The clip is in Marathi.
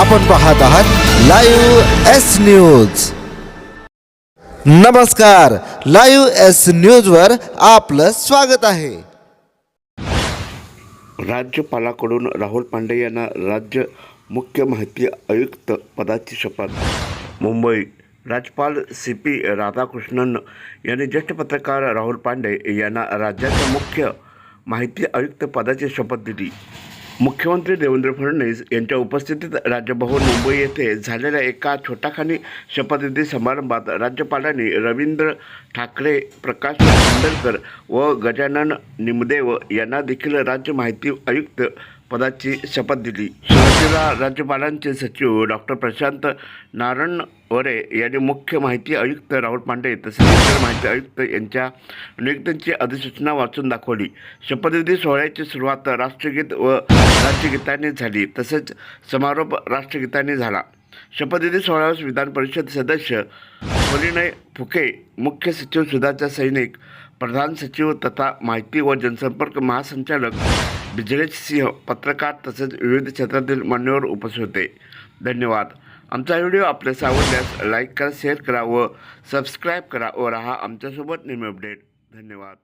आपण पाहत आहात लाईव्ह एस न्यूज. नमस्कार लाईव्ह एस न्यूजवर आपलं स्वागत आहे. राज्यपालाकडून राहुल पांडे यांना राज्य मुख्य माहिती आयुक्त पदाची शपथ. मुंबई राज्यपाल सी पी राधाकृष्णन यांनी ज्येष्ठ पत्रकार राहुल पांडे यांना राज्याच्या मुख्य माहिती आयुक्त पदाची शपथ दिली. मुख्यमंत्री देवेंद्र फडणवीस यांच्या उपस्थितीत राजभवन मुंबई येथे झालेल्या एका छोटाखानी शपथविधी समारंभात राज्यपालांनी रवींद्र ठाकरे प्रकाश आंबेडकर व गजानन निमदेव यांना देखील राज्य माहिती आयुक्त पदाची शपथ दिली. सुरुवातीला राज्यपालांचे सचिव डॉक्टर प्रशांत नारणवरे यांनी मुख्य माहिती आयुक्त राहुल पांडे तसेच इतर माहिती आयुक्त यांच्या नियुक्त्यांची अधिसूचना वाचून दाखवली. शपथविधी सोहळ्याची सुरुवात राष्ट्रगीत व राज्यगीतांनी झाली. तसेच समारोप राष्ट्रगीतांनी झाला. शपथविधी सोहळ्यास विधान परिषद सदस्य परिणय फुके मुख्य सचिव सुधाचा सैनिक प्रधान सचिव तथा माहिती व जनसंपर्क महासंचालक बिजलेश सिंह पत्रकार तसेच विविध क्षेत्रातील मान्यवर उपस्थित होते. धन्यवाद. आमचा व्हिडिओ आपल्यास आवडल्यास लाईक करा शेअर करा व सबस्क्राईब करा व राहा आमच्यासोबत नेहमी अपडेट. धन्यवाद.